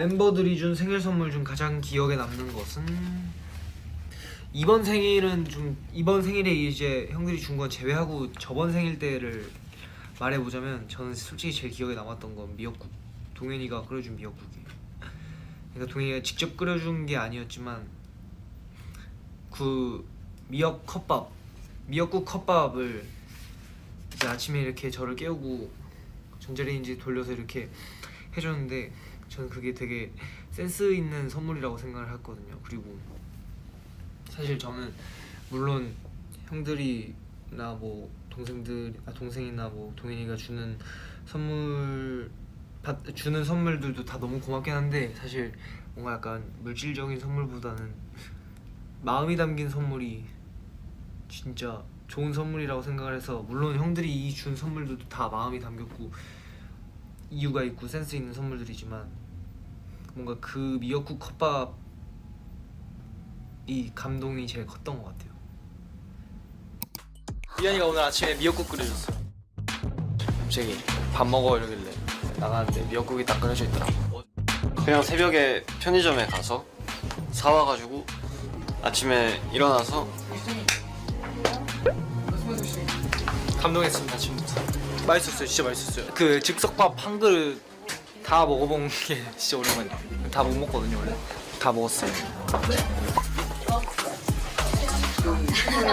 멤버들이 준 생일 선물 중 가장 기억에 남는 것은? 이번 생일은 좀 이번 생일에 이제 형들이 준 건 제외하고 저번 생일 때를 말해보자면 저는 솔직히 제일 기억에 남았던 건 미역국. 동현이가 끓여준 미역국이에요 그러니까 동현이가 직접 끓여준 게 아니었지만 그 미역 컵밥 미역국 컵밥을 이제 아침에 이렇게 저를 깨우고 전자레인지 돌려서 이렇게 해줬는데 저는 그게 되게 센스 있는 선물이라고 생각을 했거든요. 그리고 사실 저는 물론 형들이나 뭐 동생들 아 동생이나 뭐 동현이가 주는 선물 받, 주는 선물들도 다 너무 고맙긴 한데 사실 뭔가 약간 물질적인 선물보다는 마음이 담긴 선물이 진짜 좋은 선물이라고 생각을 해서 물론 형들이 이 준 선물들도 다 마음이 담겼고 이유가 있고 센스 있는 선물들이지만 뭔가 그 미역국 컵밥이 감동이 제일 컸던 것 같아요. 미연이가 오늘 아침에 미역국 끓여줬어. 갑자기 밥 먹어 이러길래 나가는데 미역국이 딱 끓여져 있더라고. 그냥 새벽에 편의점에 가서 사와가지고 아침에 일어나서 감동했습니다 아침부터. 맛있었어요, 진짜 맛있었어요. 그 즉석밥 한 그릇 다 먹어본 게 진짜 오랜만이에요. 다 못 먹거든요 원래. 다 먹었어요.